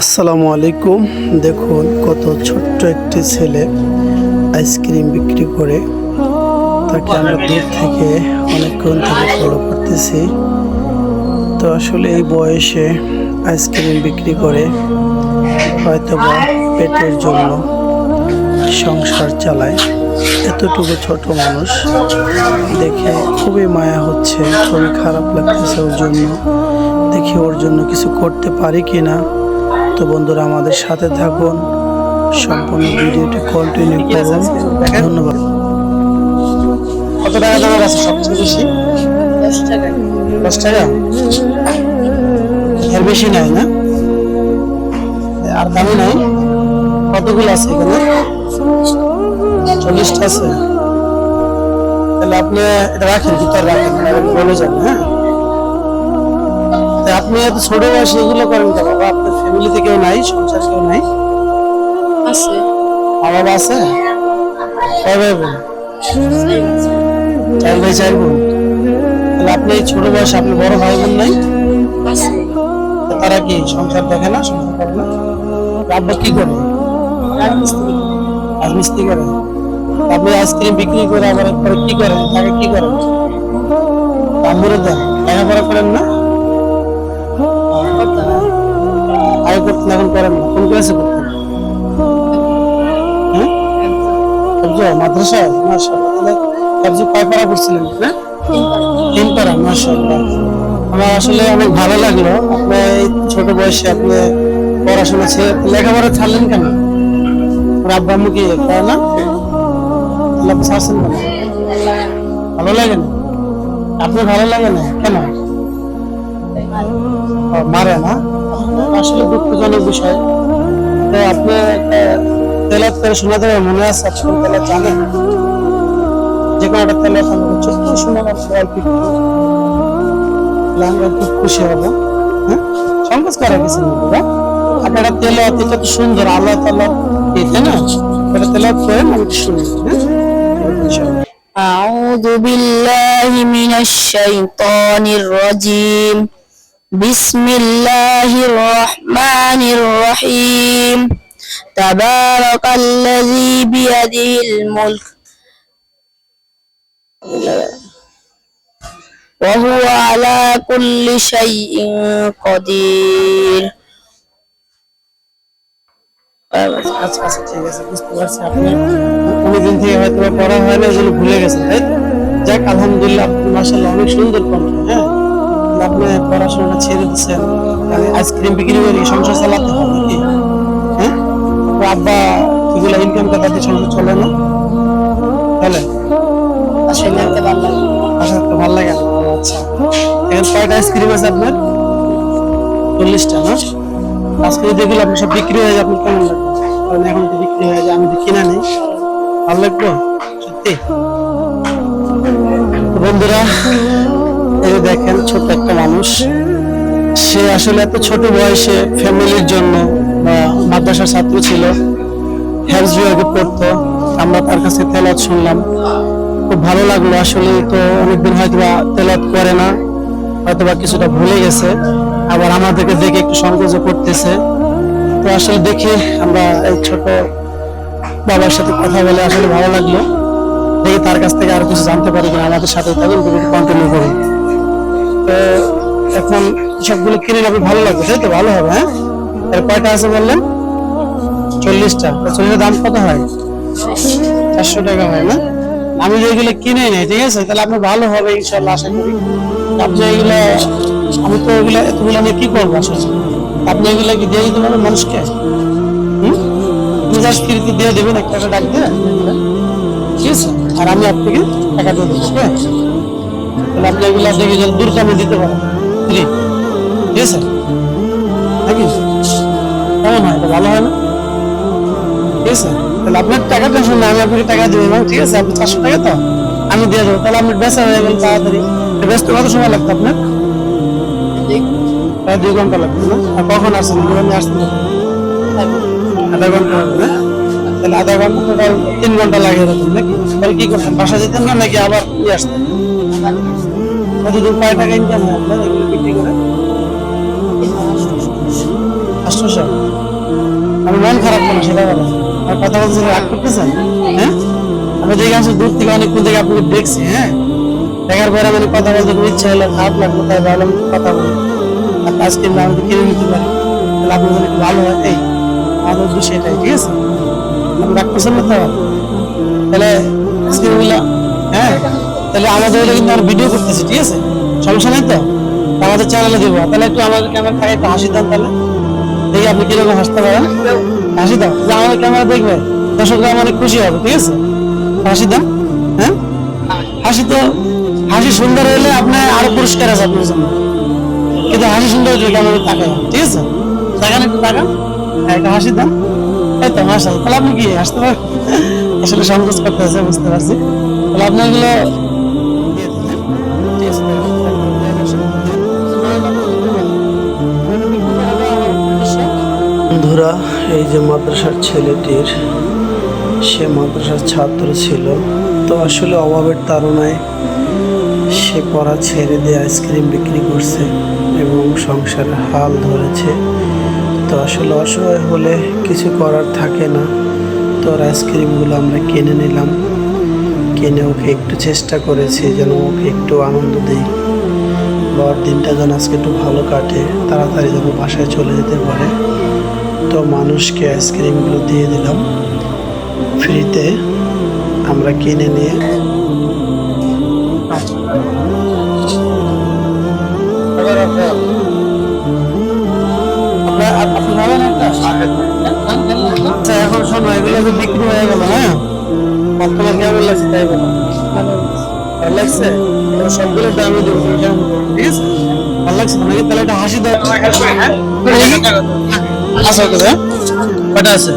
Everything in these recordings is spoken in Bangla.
আসসালামু আলাইকুম। দেখুন কত ছোট্ট একটি ছেলে আইসক্রিম বিক্রি করে। তাকে আমরা দূর থেকে অনেকক্ষণ থেকে ফলো করতেছি। তো আসলে এই বয়সে আইসক্রিম বিক্রি করে হয়তোবা পেটের জন্য সংসার চালায়। এতটুকু ছোট মানুষ দেখে খুবই মায়া হচ্ছে খুবই খারাপ লাগতেছে ওর জন্য। দেখি ওর জন্য কিছু করতে পারি কিনা। তো বন্ধুরা আমাদের সাথে থাকুন। সম্পূর্ণ ভিডিওটি কন্টিনিউ করুন। ধন্যবাদ। কত টাকা দামের আছে সবচেয়ে বেশি? দশ টাকা। দশ টাকা? এর বেশি নাই না? আর দামি নাই? কতগুলো আছে এখানে? চল্লিশটা আছে। তাহলে আপনি এটা রাখেন ভিতরে রাখেন বলে যান হ্যাঁ? তা আপনি এত ছোট বয়সে এগুলো করেন কেন? বাবা আপনার ফ্যামিলিতে কেউ নাই সংসার কেউ নাই? আছে। বাবা আছে? কয় ভাই বোন। চার ভাই চার বোন। তাহলে আপনি ছোট বয়সে আপনি বড় ভাই বোন নাই? তারা কি সংসার দেখে না সংসার করে না? আব্বা কি করে? রাজমিস্ত্রি রাজমিস্ত্রি করে। আপনি আইসক্রিম বিক্রি করে আবার পরে কি করেন? তাকে কি করেন? আম্বুরে দেন। লেখাপড়া করেন না? করতেন এখন করেন না কোন ক্লাসে করতেন হ্যাঁ? মাদ্রাসায় সবজি কয় পারা করছিলেন হ্যাঁ? তিন পারা। মাশাআল্লাহ। আমার আসলে অনেক ভালো লাগল। আপনি ছোট বয়সে আপনি পড়াশোনা ছেড়ে লেখাপড়া ছাড়লেন কেন? আব্বা আম্মু কি করে না? ছাড়ছেন কেন? ভালো লাগে না? আপনি ভালো লাগে না? কেন? মারে না? আসলে দুঃখজনক বিষয় তো আপনি একটা তেলাত করে শোনাতে হবে মনে আছে আপনি তেলাত জানেন যে কোনো একটা তেলাত আমাকে ছোট্ট শোনা অল্প একটু তাহলে আমরা খুব খুশি হবো হ্যাঁ সংকোচ করার কিছু নেই বাবা আপনারা তেলাত এটা তো সুন্দর আল্লাহ তাল্লাহ তাই না এটা তেলাত করেন আমি একটু শুনি হ্যাঁ ইনশাআল্লাহ। أعوذ بالله من الشيطان الرجيم بسم الله الرحمن الرحيم تبارك الذي بيده الملك وهو على كل شيء قدير আচ্ছা আচ্ছা ঠিক আছে বুঝতে পারছি আপনি অনেকদিন থেকে হয়তো বা পড়া হয় না এগুলো ভুলে গেছেন তাই তো? যাক আলহামদুলিল্লাহ আপনি মাসাল্লাহ অনেক সুন্দর কণ্ঠ হ্যাঁ তাহলে আপনি পড়াশোনাটা ছেড়ে দিচ্ছেন মানে আইসক্রিম বিক্রি করে কি সংসার চালাতে হবে নাকি? হ্যাঁ? আব্বা এগুলো ইনকাম করতে সংসার চলে না? তাহলে? আসলে একটা ভালো লাগে আচ্ছা ভালো লাগে। আচ্ছা। এখন কয়টা আইসক্রিম আছে আপনার? চল্লিশটা না? আজকে যদি এগুলো আপনি সব বিক্রি হয়ে যায় আপনার কেমন লাগবে কারণ এখন তো বিক্রি হয়ে যায় আমি তো কিনা নেই। ভালো লাগবে? সত্যি? বন্ধুরা এই দেখেন ছোট একটা মানুষ। সে আসলে এত ছোট বয়সে ফ্যামিলির জন্য বা মাদ্রাসার ছাত্র ছিল হেলথ বিভাগে পড়তো। আমরা তার কাছে তেলাত শুনলাম। খুব ভালো লাগল। আসলে তো অনেকদিন হয়তো বা তেলাত করে না হয়তো বা কিছুটা ভুলে গেছে। আবার আমাদেরকে দেখে একটু সংকোচ করতেছে তো আসলে দেখে আমরা এই ছোট বাবার সাথে কথা বলে আসলে ভালো লাগল। দেখি তার কাছ থেকে আরও কিছু জানতে পারি কিনা। আমাদের সাথে থাকুন কন্টিনিউ করুন। তো এখন সবগুলো কিনে আপনি ভালো লাগবে, তাই তো? ভালো হবে হ্যাঁ? এর কয়টা আছে বললেন? চল্লিশটা। চল্লিশের দাম কত হয়? চারশো টাকা হয়, না? আমি যে এগুলো কিনে নেই, ঠিক আছে? তাহলে আপনি ভালো হবে ইনশাল্লাহ আশা করি। আপনি এগুলো, আমি তো এগুলো, এতগুলো নিয়ে কি করব? আসলে আপনি এগুলো কি দিয়ে দিতে পারবেন মানুষকে? নিজের স্ত্রীকে দিয়ে দেবেন একটা একটা ডাক দিয়ে। ঠিক আছে? আর আমি আপনাকে টাকা দিয়ে দেবো তাহলে আপনি এগুলো দেখে যদি দূর কামে দিতে পারেন। ফ্রি ঠিক আছে নাকি? কেমন হয়? ভালো হয় না? ঠিক আছে তাহলে আপনার টাকা টেনশন না আমি আপনাকে টাকা দিব না ঠিক আছে? আপনি চারশো টাকা তো? আমি দিয়ে দেবো। তাহলে আপনি বেচা হয়ে গেল তাড়াতাড়ি। তো বেচতে কত সময় লাগতো আপনার? প্রায় দুই ঘণ্টা লাগতো না? আর কখন আসছেন দোকানে আসতেন আধা ঘণ্টা না? তাহলে আধা ঘণ্টা তিন ঘণ্টা লাগে এরকম নাকি? তাহলে কি করতেন বাসা যেতেন না নাকি আবার আসতেন? কতদিন কয় টাকা ইনকাম হয় আপনার এগুলো বিক্রি করে সমস্যা আমি মন খারাপ করব সেটা বলো আর কথা বলতে রাগ করতেছেন হ্যাঁ আমি দেখে আসলে দূর থেকে অনেকক্ষণ থেকে আপনাকে দেখছি হ্যাঁ দেখার পরে মানে কথা বলতে খুব ইচ্ছা হলো খারাপ লাগল তাই ভাবলাম কথা বলি আর আজকে আমি আমাকে কিনে নিতে পারি তাহলে আপনার জন্য ভালো হয় এই আমাদের উদ্দেশ্য এটাই ঠিক আছে আপনি রাগ করছেন না তো তাহলে আজকে বললা হ্যাঁ তাহলে আমাদের এটা কিন্তু আমরা ভিডিও করতেছি ঠিক আছে? সমস্যা নেই তো? আমাদের চ্যানেলে দেবো। তাহলে একটু আমাদের ক্যামেরা থাকে একটু হাসি দেন তাহলে। দেখি আপনি কীরকম হাসতে পারেন। হাসি দাও। যে আমাদের ক্যামেরা দেখবে দর্শকরা অনেক খুশি হবে ঠিক আছে? হাসি দেন হ্যাঁ? হাসি তো হাসি সুন্দর হলে আপনি আরও পুরস্কার আছে আপনার জন্য। কিন্তু হাসি সুন্দর হলে ক্যামেরা তাকায় ঠিক আছে? তাকান একটু তাকান। হ্যাঁ, একটা হাসি দেন। এই তো মাসাল তাহলে আপনি কি হাসতে পারেন? আসলে সংকোচ করতে আছে বুঝতে পারছি। তাহলে আপনার বন্ধুরা, এই যে মাদ্রাসার ছেলেটির, সে মাদ্রাসার ছাত্র ছিল। তো আসলে অভাবের তারণায় সে পড়া ছেড়ে দিয়ে আইসক্রিম বিক্রি করছে এবং সংসারের হাল ধরেছে। তো আসলে অসহায় হলে কিছু করার থাকে না। তো ওর আইসক্রিমগুলো আমরা কিনে নিলাম। কিনে ওকে একটু চেষ্টা করেছি যেন ওকে একটু আনন্দ দিই। বা দিনটা যেন আজকে একটু ভালো কাটে, তাড়াতাড়ি যেন বাসায় চলে যেতে পারে। তো মানুষকে আইসক্রিমগুলো দিয়ে দিলাম। ফ্রিতে আমরা কিনে নিয়ে? আচ্ছা, এখন শোনো এগুলো তো বিক্রি হয়ে গেল হ্যাঁ? তোমার কেমন লাগছে তাই বলো। ভালো লাগছে? সবগুলো দামে দেবো ঠিক আছে? ভালো লাগছে তোমাকে তাহলে একটা হাসি দাও। ওকে হ্যাঁ কটা আছে?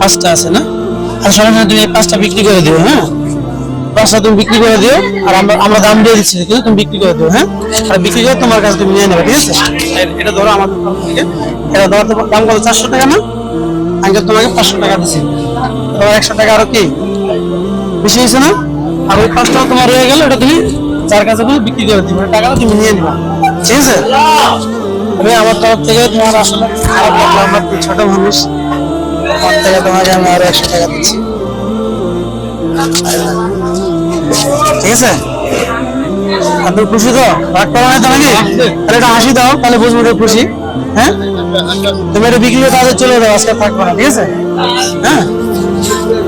পাঁচটা আছে না? আচ্ছা সমস্যা নেই, তুমি পাঁচটা বিক্রি করে দিও হ্যাঁ? পাঁচটা তুমি বিক্রি করে দিও আর আমরা আমরা দাম দিয়ে দিচ্ছি কিন্তু তুমি বিক্রি করে দিও হ্যাঁ? আর বিক্রি করে তোমার কাছে তুমি নিয়ে নেবে ঠিক আছে? এটা ধরো আমার দোকান থেকে। এটা ধরো দাম কত? চারশো টাকা না? আঙ্কেল তোমাকে পাঁচশো টাকা দিচ্ছি তোমার একশো টাকা আরও কি? বেশি হয়েছে না? আর ওই পাঁচটা তোমার রয়ে গেল এটা তুমি যার কাছে তুমি বিক্রি করে দিবে। টাকাটা তুমি নিয়ে নিবা। ঠিক আছে? আমি আমার তরফ থেকে তোমার আসলে খারাপ লাগল আমার ছোট মানুষ। আমার থেকে তোমাকে আমি আরও একশো টাকা দিচ্ছি। ঠিক আছে? আপনি খুশি তো? রাগ করা নাই তো তাহলে এটা হাসি দাও, তাহলে বুঝব এটা খুশি। হ্যাঁ? তুমি এটা বিক্রি করে তাহলে চলে যাও, আজকে থাকবে না, ঠিক আছে? হ্যাঁ?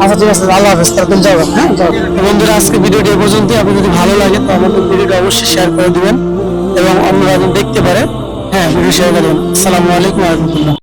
আচ্ছা ঠিক আছে, আল্লাহ হাফেজ, তাহলে তুমি যাও হ্যাঁ? যাও। বন্ধুরা, আজকে ভিডিওটি এ পর্যন্তই। আপনি যদি ভালো লাগে তো আমাদের ভিডিওটা অবশ্যই শেয়ার করে দিবেন এবং অন্যরা দেখতে পারে। হ্যাঁ ভিডিও শেয়ার করে দেবেন আসসালামু আলাইকুম রহমতুল্লাহ।